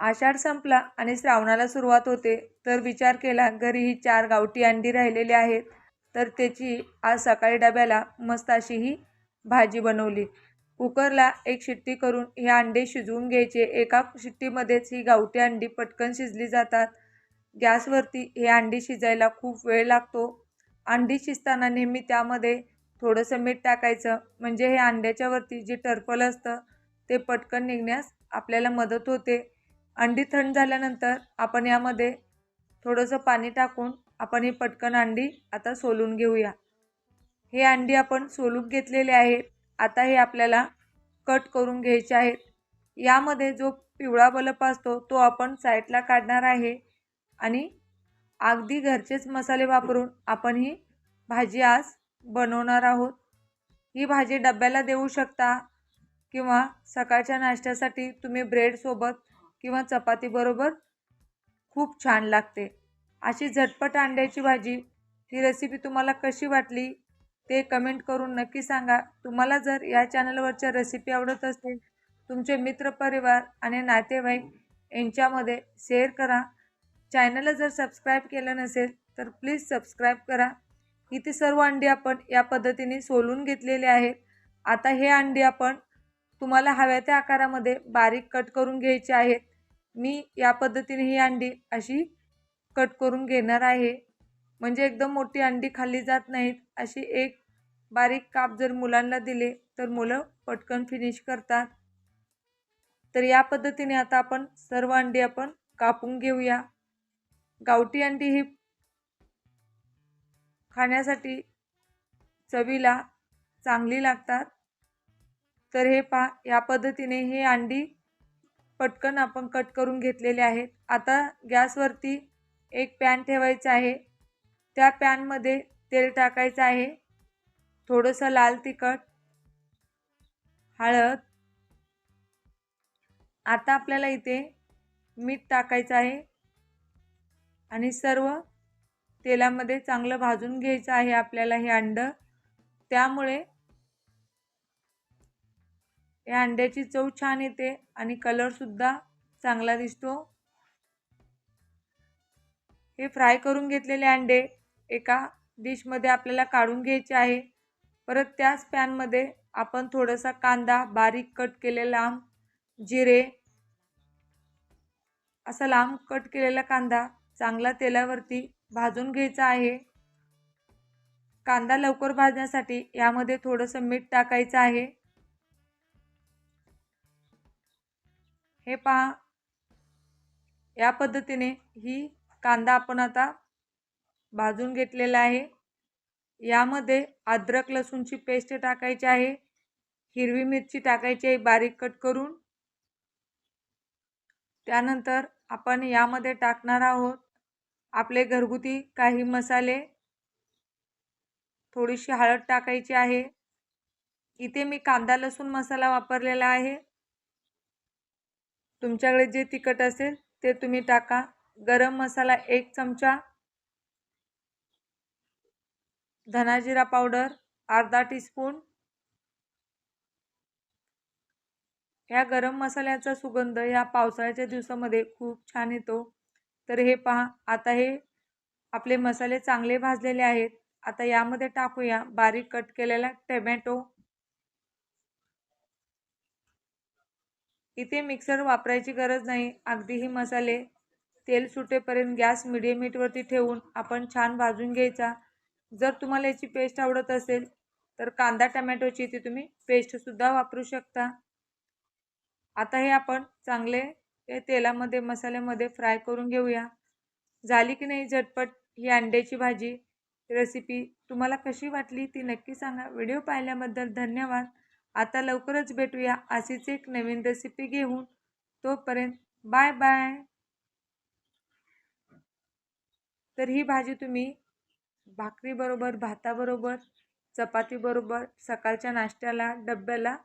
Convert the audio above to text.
आषाढ संपला आणि श्रावणाला सुरुवात होते तर विचार केला घरी ही चार गावठी अंडी राहिलेली आहेत. तर त्याची आज सकाळी डब्याला मस्त अशी ही भाजी बनवली. कुकरला एक शिट्टी करून हे अंडे शिजवून घ्यायचे. एका शिट्टीमध्येच ही गावठी अंडी पटकन शिजली जातात. गॅसवरती हे अंडी शिजायला खूप वेळ लागतो. अंडी शिजताना नेहमी त्यामध्ये थोडंसं मीठ टाकायचं. म्हणजे हे अंड्याच्यावरती जे टर्फल असतं ते पटकन निघण्यास आपल्याला मदत होते. अंडी थंड झाल्यानंतर आपण यामध्ये थोडंसं पाणी टाकून आपण ही पटकन अंडी आता सोलून घेऊया. हे अंडी आपण सोलून घेतलेले आहेत. आता हे आपल्याला कट करून घ्यायचे आहेत. यामध्ये जो पिवळा बलप असतो तो आपण साईडला काढणार आहे आणि अगदी घरचेच मसाले वापरून आपण ही भाजी आज बनवणार आहोत. ही भाजी डब्याला देऊ शकता किंवा सकाळच्या नाश्त्यासाठी तुम्ही ब्रेडसोबत किंवा चपातीबरोबर खूप छान लागते. अशी झटपट अंड्याची भाजी ही रेसिपी तुम्हाला कशी वाटली ते कमेंट करून नक्की सांगा. तुम्हाला जर या चॅनलवरच्या रेसिपी आवडत असतील तुमचे मित्रपरिवार आणि नातेवाईक यांच्यामध्ये शेअर करा. चॅनलला जर सबस्क्राईब केलं नसेल तर प्लीज सबस्क्राईब करा. इथे सर्व अंडी आपण या पद्धतीने सोलून घेतलेले आहेत. आता हे अंडी आपण तुम्हाला हव्या त्या आकारामध्ये बारीक कट करून घ्यायचे आहेत. मी या पद्धतीने ही अंडी अशी कट करून घेणार आहे. म्हणजे एकदम मोठी अंडी खाल्ली जात नाहीत. अशी एक बारीक काप जर मुलांना दिले तर मुलं पटकन फिनिश करतात. तर या पद्धतीने आता आपण सर्व अंडी आपण कापून घेऊया. गावठी अंडी ही खाण्यासाठी चवीला चांगली लागतात. तर हे पा या पद्धतीने हे अंडी पटकन आपण कट करून घेतलेले आहेत. आता गॅसवरती एक पॅन ठेवायचा आहे. त्या पॅनमध्ये तेल टाकायचं आहे. थोडंसं लाल तिखट हळद. आता आपल्याला इथे मीठ टाकायचं आहे. आणि सर्व तेलामध्ये चांगलं भाजून घ्यायचं आहे आपल्याला हे अंडं. त्यामुळे या अंड्याची चव छान येते आणि कलरसुद्धा चांगला दिसतो. हे फ्राय करून घेतलेले अंडे एका डिशमध्ये आपल्याला काढून घ्यायचे आहे. परत त्याच पॅनमध्ये आपण थोडासा कांदा बारीक कट केलेला लांब जिरे असा लांब कट केलेला कांदा चांगला तेलावरती भाजून घ्यायचा आहे. कांदा लवकर भाजण्यासाठी यामध्ये थोडंसं मीठ टाकायचं आहे. हे पहा. या पद्धतीने ही कांदा आपण आता भाजून घेतलेला आहे. यामध्ये अद्रक लसूणची पेस्ट टाकायची आहे. हिरवी मिरची टाकायची आहे बारीक कट करून. त्यानंतर आपण यामध्ये टाकणार आहोत आपले घरगुती काही मसाले. थोडीशी हळद टाकायची आहे. इथे मी कांदा लसूण मसाला वापरलेला आहे. तुमच्याकडे जे तिखट असेल ते तुम्ही टाका. गरम मसाला एक चमचा. धनाजिरा पावडर अर्धा टीस्पून. ह्या गरम मसाल्याचा सुगंध ह्या पावसाळ्याच्या दिवसामध्ये खूप छान येतो. तर हे पहा आता हे आपले मसाले चांगले भाजलेले आहेत. आता यामध्ये टाकूया बारीक कट केलेला टमॅटो. इथे मिक्सर वापरायची गरज नाही. अगदी ही मसाले तेल सुटेपर्यंत गॅस मिडियम हीटवरती ठेवून आपण छान भाजून घ्यायचा. जर तुम्हाला याची पेस्ट आवडत असेल तर कांदा टमॅटोची इथे तुम्ही पेस्टसुद्धा वापरू शकता. आता हे आपण चांगले हे तेलामध्ये मसाल्यामध्ये फ्राय करून घेऊया. झाली की नाही झटपट ही अंड्याची भाजी रेसिपी तुम्हाला कशी वाटली ती नक्की सांगा. व्हिडिओ पाहिल्याबद्दल धन्यवाद. आता लवकरच भेटूया अशीच एक नवीन रेसिपी घेऊन. तोपर्यंत बाय बाय तर ही भाजी तुम्ही भाकरीबरोबर भाताबरोबर चपातीबरोबर सकाळच्या नाश्त्याला डब्याला